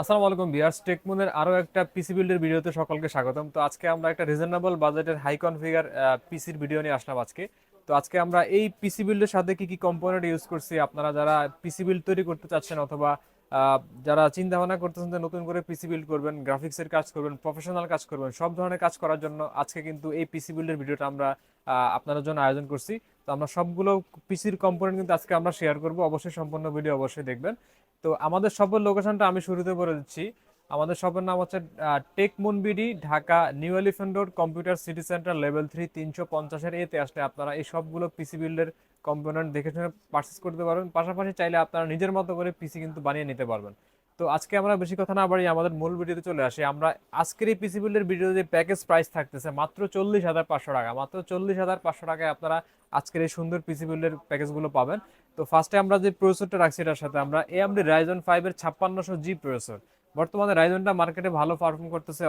আসসালামু আলাইকুম বিয়ার্স, টেকমুনের আরও একটা পিসি বিল্ডের ভিডিওতে সকলকে স্বাগতম। তো আজকে আমরা একটা রিজনেবল বাজেটের হাই কনফিগার পিসির ভিডিও নিয়ে আসলাম আজকে। তো আজকে আমরা এই পিসি বিল্ডের সাথে কি কি কম্পোনেন্ট ইউজ করছি, আপনারা যারা পিসি বিল্ড তৈরি করতে চাচ্ছেন অথবা যারা চিন্তা ভাবনা করতেছেন যে নতুন করে পিসি বিল্ড করবেন গ্রাফিক্সের কাজ করবেন প্রফেশনাল কাজ করবেন, সব ধরনের কাজ করার জন্য আজকে কিন্তু এই পিসি বিল্ডের ভিডিওটা আমরা আপনাদের জন্য আয়োজন করছি। তো আমরা সবগুলো পিসির কম্পোনেন্ট কিন্তু আজকে আমরা শেয়ার করব। অবশ্যই সম্পূর্ণ ভিডিও অবশ্যই দেখবেন। তো আমাদের শপের লোকেশনটা আমি শুরুতে বলে দিচ্ছি। আমাদের শপের নাম হচ্ছে tech মুনবিডি Dhaka, New Elephant Road, Computer City Centre, level three, তিনশো পঞ্চাশের এতে আসলে আপনারা এই সবগুলো পিসি বিল্ডের কম্পোনেন্ট দেখে শুনে পারচেস করতে পারবেন। পাশাপাশি চাইলে আপনারা নিজের মতো করে পিসি কিন্তু বানিয়ে নিতে পারবেন। তো আজকে আমরা বেশি কথা না বাড়ি আমাদের মূল ভিডিওতে চলে আসি। আমরা আজকের এই পিসি বিল্ডের ভিডিওতে যে প্যাকেজ প্রাইস থাকতেছে, মাত্র চল্লিশ হাজার পাঁচশো টাকা। মাত্র চল্লিশ হাজার পাঁচশো টাকায় আপনারা আজকের এই সুন্দর পিসি বিল্ডের প্যাকেজগুলো পাবেন। তো ফার্স্টে আমরা যে প্রসেসরটা রাখছি এটার সাথে আমরা এএমডি রাইজন ফাইভের ছাপ্পান্নশো জি প্রসেসর বর্তমানে রাইজনটা মার্কেটে ভালো পারফর্ম করতেছে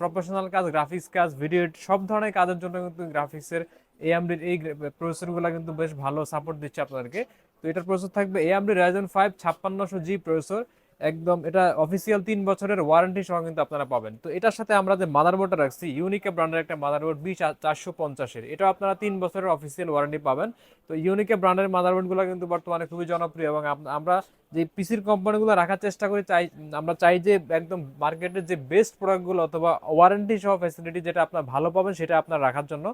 প্রফেশনাল কাজ গ্রাফিক্স কাজ ভিডিও সব ধরনের কাজের জন্য কিন্তু গ্রাফিক্সের এ আমি এই প্রসেসরগুলো কিন্তু বেশ ভালো সাপোর্ট দিচ্ছে আপনাদেরকে। তো এটার প্রসেসর থাকবে এ আমি রাইজন ফাইভ ছাপ্পান্নশো জি প্রসেসর একদম, এটা অফিসিয়াল তিন বছরের ওয়ারেন্টি সহ কিন্তু আপনারা পাবেন। তো এটার সাথে আমরা যে মাদারবোর্ডটা রাখছি ইউনিকে ব্র্যান্ডের একটা মাদারবোর্ড বি চারশো পঞ্চাশের। এটা আপনারা তিন বছরের অফিসিয়াল ওয়ারেন্টি পাবেন। তো ইউনিকে ব্র্যান্ডের মাদারবোর্ডগুলো কিন্তু বর্তমানে খুবই জনপ্রিয় এবং আমরা যে পিসির কোম্পানিগুলো রাখার চেষ্টা করি, চাই আমরা চাই যে একদম মার্কেটের যে বেস্ট প্রোডাক্টগুলো অথবা ওয়ারেন্টি সহ ফ্যাসিলিটি যেটা আপনার ভালো পাবেন, সেটা আপনার রাখার জন্য।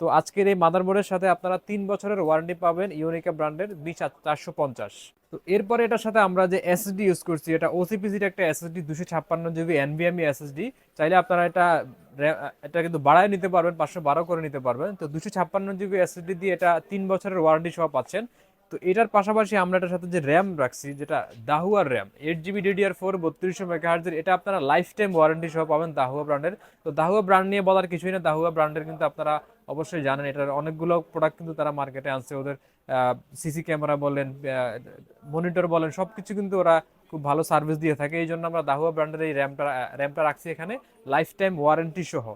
তো আজকের এই মাদারবোর্ডের সাথে আপনারা তিন বছরের ওয়ারেন্টি পাবেন ইউনিকা ব্র্যান্ডের বি চারশো পঞ্চাশ। তো এরপরে এটার সাথে আমরা যে এসএসডি ইউজ করছি, এটা ওসিপিসির একটা এসএসডি দুশো ছাপ্পান্ন জিবি এনভিএমই এসএসডি চাইলে আপনারা এটা এটা কিন্তু বাড়ায় নিতে পারবেন, পাঁচশো বারো করে নিতে পারবেন। তো দুশো ছাপ্পান্ন জিবি এসএসডি দিয়ে এটা তিন বছরের ওয়ারেন্টি সহ পাচ্ছেন। তো এটার পাশাপাশি আমরা এটার সাথে যে র্যাম রাখছি, যেটা দাহুয়ার RAM eight GB DDR four বত্রিশশো মেগাহার্জের এটা আপনারা লাইফ টাইম ওয়ারেন্টি সহ পাবেন দাহুয়া ব্র্যান্ডের তো দাহুয়া ব্র্যান্ড নিয়ে বলার কিছুই না দাহুয়া ব্র্যান্ডের কিন্তু আপনারা অবশ্যই জানেন, এটার অনেকগুলো প্রোডাক্ট কিন্তু তারা মার্কেটে আনছে, ওদের সিসি ক্যামেরা বলেন মনিটর বলেন সব কিছু কিন্তু ওরা খুব ভালো সার্ভিস দিয়ে থাকে। এই জন্য আমরা দাহুয়া ব্র্যান্ডের এই র্যামটা র্যামটা রাখছি এখানে লাইফ টাইম ওয়ারেন্টি সহ।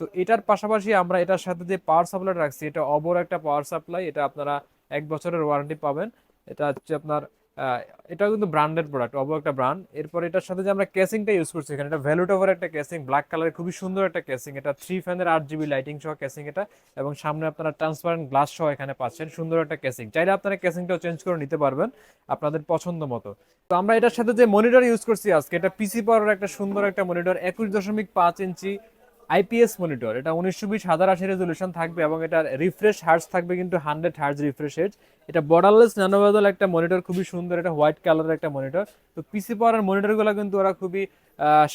তো এটার পাশাপাশি আমরা এটার সাথে যে পাওয়ার সাপ্লাই রাখছি, এটা অবর একটা পাওয়ার সাপ্লাই এটা আপনারা এক বছরের ওয়ারেন্টি পাবেন। এটা হচ্ছে আপনার এটাও কিন্তু ব্র্যান্ডেড প্রোডাক্ট অবো একটা ব্র্যান্ড এরপর এটার সাথে যে আমরা কেসিংটা ইউজ করছি এখানে, এটা ভ্যালুট ওভার একটা কেসিং ব্ল্যাক কালারের খুবই সুন্দর একটা কেসিং এটা থ্রি ফ্যানের আট জিবি লাইটিং সহ কেসিং এটা, এবং সামনে আপনারা ট্রান্সপারেন্ট গ্লাস সহ এখানে পাচ্ছেন, সুন্দর একটা কেসিং চাইলে আপনারা কেসিংটাও চেঞ্জ করে নিতে পারবেন আপনাদের পছন্দ মতো। তো আমরা এটার সাথে যে মনিটর ইউজ করছি আজকে, এটা পিসি পাওয়ার একটা সুন্দর একটা মনিটর একুশ দশমিক পাঁচ ইঞ্চি আইপিএস মনিটর। এটা উনিশশো বিশ হাজার আশি রেজলিউশন থাকবে এবং এটার রিফ্রেশ হার্স থাকবে কিন্তু হান্ড্রেড হার্স রিফ্রেশ হেড এটা বর্ডারলেস ন্যানোভেজল একটা মনিটর খুবই সুন্দর, এটা হোয়াইট কালারের একটা মনিটর তো পিসি পাওয়ার মনিটরগুলো কিন্তু ওরা খুবই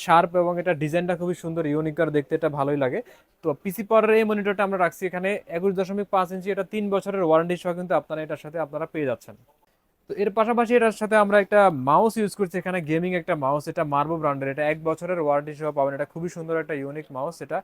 শার্প এবং এটা ডিজাইনটা খুবই সুন্দর ইউনিকার দেখতে এটা ভালোই লাগে। তো পিসি পাওয়ারের এই মনিটরটা আমরা রাখছি এখানে একুশ দশমিক পাঁচ ইঞ্চি, এটা তিন বছরের ওয়ারেন্টি সহ কিন্তু আপনারা এটার সাথে আপনারা পেয়ে যাচ্ছেন। তো এর পাশাপাশি এটার সাথে আমরা একটা মাউস ইউজ করছি। এখানে গেমিং একটা মাউস এটা মার্বো ব্র্যান্ডের এটা এক বছরের ওয়ারেন্টি সহ পাবেন। এটা খুবই সুন্দর একটা ইউনিক মাউস এটা।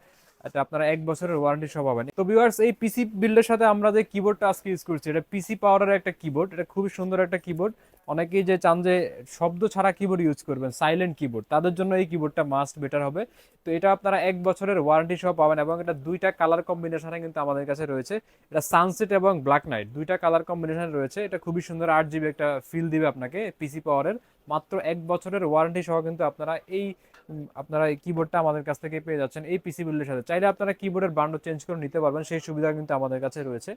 এটা আপনারা এক বছরের ওয়ারেন্টি সহ পাবেন। তো ভিউয়ার্স এই পিসি বিল্ডের সাথে আমরা যে কিবোর্ডটা আজকে ইউজ করছি, এটা পিসি পাওয়ারের একটা কিবোর্ড এটা খুবই সুন্দর একটা কিবোর্ড অনেকেই যে চান যে শব্দ ছাড়া কিবোর্ড ইউজ করবেন সাইলেন্ট কিবোর্ড তাদের জন্য এই কিবোর্ডটা মাস্ট বেটার হবে। তো এটা আপনারা এক বছরের ওয়ারেন্টি সহ পাবেন এবং এটা দুইটা কালার কম্বিনেশনে কিন্তু আমাদের কাছে রয়েছে। এটা সানসেট এবং ব্ল্যাক নাইট দুইটা কালার কম্বিনেশন রয়েছে। এটা খুবই সুন্দর আট জিবি একটা ফিল দিবে আপনাকে পিসি পাওয়ারের মাত্র এক বছরের ওয়ারেন্টি সহ কিন্তু আপনারা এই আপনারা এই কিবোর্ডটা আমাদের কাছ থেকে পেয়ে যাচ্ছেন এই পিসি বিল্ডের সাথে। চাইলে আপনারা কিবোর্ডের বান্ড চেঞ্জ করে নিতে পারবেন, সেই সুবিধা কিন্তু আমাদের কাছে রয়েছে।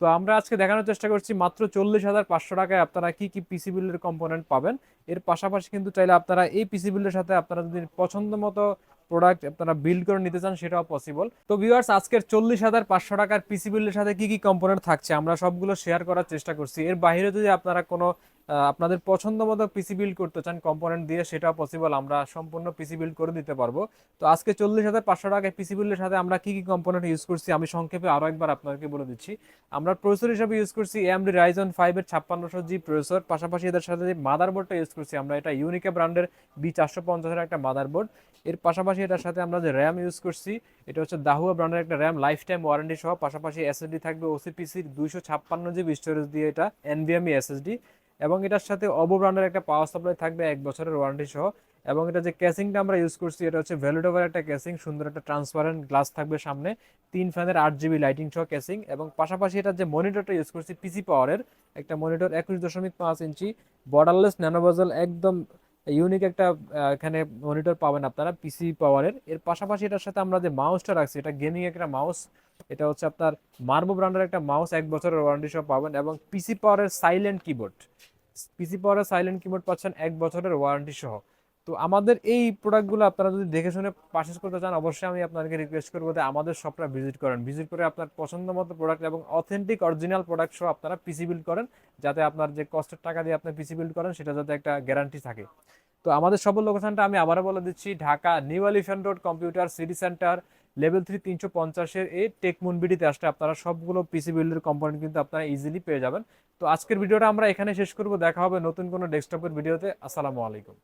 তো আমরা আজকে দেখানোর চেষ্টা করছি মাত্র চল্লিশ হাজার পাঁচশো টাকায় আপনারা কি কি পিসি বিল্ডের কম্পোনেন্ট পাবেন। এর পাশাপাশি কিন্তু চাইলে আপনারা এই পিসি বিল্ডের সাথে আপনারা যদি পছন্দ মতো প্রোডাক্ট আপনারা বিল্ড করে নিতে চান, সেটাও পসিবল তো ভিউয়ার্স আজকের চল্লিশ হাজার পাঁচশো টাকার পিসি বিল্ডের সাথে কি কি কম্পোনেন্ট থাকছে আমরা সবগুলো শেয়ার করার চেষ্টা করছি। এর বাইরে যদি আপনারা কোনো আপনাদের পছন্দ মতো পিসি বিল্ড করতে চান কম্পোনেন্ট দিয়ে সেটা পসিবল আমরা সম্পূর্ণ পিসি বিল্ড করে দিতে পারব। তো আজকে চল্লিশ হাজার পাঁচশো টাকায় পিসি বিল্ডের সাথে আমরা কি কি কম্পোনেন্ট ইউজ করছি, আমি সংক্ষেপে আরও একবার আপনাদেরকে বলে দিচ্ছি। আমরা প্রসেসর হিসেবে ইউজ করছি এমডি রাইজন ফাইভের ছাপ্পান্নশো জি প্রসেসর পাশাপাশি এদের সাথে যে মাদারবোর্ডটা ইউজ করছি, আমরা এটা ইউনিকে ব্র্যান্ডের বি চারশো পঞ্চাশের একটা মাদারবোর্ড এর পাশাপাশি এটার সাথে আমরা যে র্যাম ইউজ করছি, এটা হচ্ছে দাহুয়া ব্র্যান্ডের একটা র্যাম লাইফ টাইম ওয়ারেন্টি সহ, পাশাপাশি এসএসডি থাকবে ওসিপিসির দুইশো ছাপ্পান্ন জিবি স্টোরেজ দিয়ে এটা এনভিএমই এসএসডি এবং এটার সাথে অবো ব্র্যান্ডের একটা পাওয়ার সাপ্লাই থাকবে এক বছরের ওয়ারেন্টি সহ। এবং এটা যে ক্যাসিংটা আমরা ইউজ করছি, এটা হচ্ছে ভ্যালুডোভার একটা ক্যাসিং সুন্দর একটা ট্রান্সপারেন্ট গ্লাস থাকবে সামনে, তিন ফ্যানের আট জিবি লাইটিং সহ ক্যাসিং এবং পাশাপাশি এটা যে মনিটরটা ইউজ করছি পিসি পাওয়ারের একটা মনিটর একুশ দশমিক পাঁচ ইঞ্চি বর্ডারলেস ন্যানোবাজল একদম ইউনিক একটা এখানে মনিটর পাবেন আপনারা পিসি পাওয়ারের এর পাশাপাশি এটার সাথে আমরা যে মাউসটা রাখছি, এটা গেমিং একটা মাউস এটা হচ্ছে আপনার মার্বো ব্র্যান্ডের একটা মাউস এক বছরের ওয়ারেন্টি সহ পাবেন, এবং পিসি পাওয়ারের সাইলেন্ট কিবোর্ড পিসি পাওয়ারের সাইলেন্ট কিবোর্ড পাচ্ছেন এক বছরের ওয়ারেন্টি সহ। তো আমাদের এই প্রোডাক্টগুলো আপনারা যদি দেখে শুনে পারচেস করতে চান, অবশ্যই আমি আপনাদেরকে রিকোয়েস্ট করব যে আমাদের শপটা ভিজিট করেন। ভিজিট করে আপনার পছন্দ মতো প্রোডাক্ট এবং অথেন্টিক অরিজিনাল প্রোডাক্ট সহ আপনারা পিসি বিল্ড করেন, যাতে আপনার যে কষ্টের টাকা দিয়ে আপনি পিসি বিল্ড করেন, সেটা যাতে একটা গ্যারান্টি থাকে। তো আমাদের সফল লোকেশনটা আমি আবারও বলে দিচ্ছি, Dhaka New Elephant Road Computer City Centre level three তিনশো পঞ্চাশের এই টেকমুন বিডিতে আসলে আপনারা সবগুলো পিসি বিল্ডের কম্পোনেন্ট কিন্তু আপনারা ইজিলি পেয়ে যাবেন। তো আজকের ভিডিওটা আমরা এখানে শেষ করব। দেখা হবে নতুন কোনো ডেস্কটপের ভিডিওতে আসসালামু আলাইকুম।